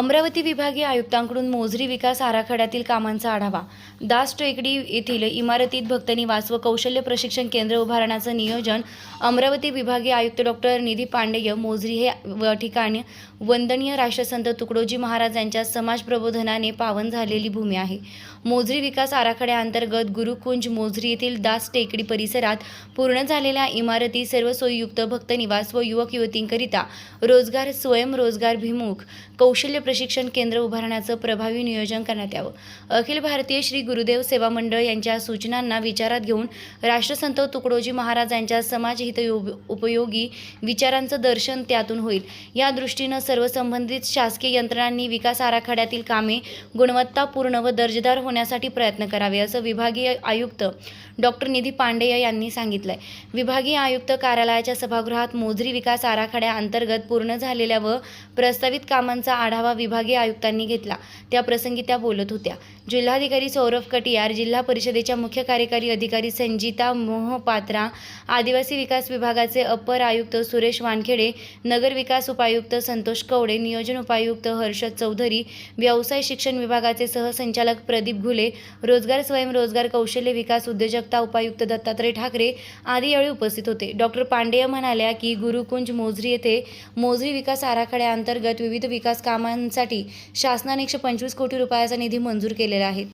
अमरावती विभागीय आयुक्तांकडून मोजरी विकास आराखड्यातील कामांचा आढावा. दास टेकडी येथील इमारतीत भक्तनिवास व कौशल्य प्रशिक्षण केंद्र उभारण्याचं नियोजन अमरावती विभागीय आयुक्त डॉक्टर निधी पांडेय मोजरी हे व ठिकाणी वंदनीय राष्ट्रसंत तुकडोजी महाराज यांच्या समाज प्रबोधनाने पावन झालेली भूमी आहे. मोजरी विकास आराखड्याअंतर्गत गुरुकुंज मोजरी येथील दास टेकडी परिसरात पूर्ण झालेल्या इमारती सर्व सोयीयुक्त भक्तनिवास व युवक युवतींकरिता रोजगार स्वयंरोजगार भिमुख कौशल्य प्रशिक्षण केंद्र उभारण्याचं प्रभावी नियोजन करण्यात यावं. अखिल भारतीय श्री गुरुदेव सेवा मंडळ यांच्या सूचनांना विचारात घेऊन राष्ट्रसंत तुकडोजी महाराज यांच्या समाजहित उपयोगी विचारांचं दर्शन त्यातून होईल. या दृष्टीनं सर्व संबंधित शासकीय यंत्रणांनी विकास आराखड्यातील कामे गुणवत्तापूर्ण व दर्जेदार होण्यासाठी प्रयत्न करावे असं विभागीय आयुक्त डॉक्टर निधी पांडेय यांनी सांगितलंय. विभागीय आयुक्त कार्यालयाच्या सभागृहात मोजरी विकास आराखड्या अंतर्गत पूर्ण झालेल्या व प्रस्तावित कामांचा आढावा विभागीय आयुक्तांनी घेतला. त्या प्रसंगी त्या बोलत होत्या. जिल्हाधिकारी सौरभ कटियार जिल्हा परिषदेच्या मुख्य कार्यकारी अधिकारी संजिता मोहपात्रा आदिवासी विकास विभागाचे अपर आयुक्त सुरेश वानखेडे नगर विकास उपायुक्त संतोष कवडे नियोजन उपायुक्त हर्षद चौधरी व्यवसाय शिक्षण विभागाचे सहसंचालक प्रदीप घुले रोजगार स्वयंरोजगार कौशल्य विकास उद्योजकता उपायुक्त दत्तात्रय ठाकरे आदी यावेळी उपस्थित होते. डॉक्टर पांडेय म्हणाल्या की गुरुकुंज मोजरी येथे मोजरी विकास आराखड्याअंतर्गत विविध विकास कामांसाठी शासनाने एकशे पंचवीस कोटी रुपयाचा निधी मंजूर केलेला आहे.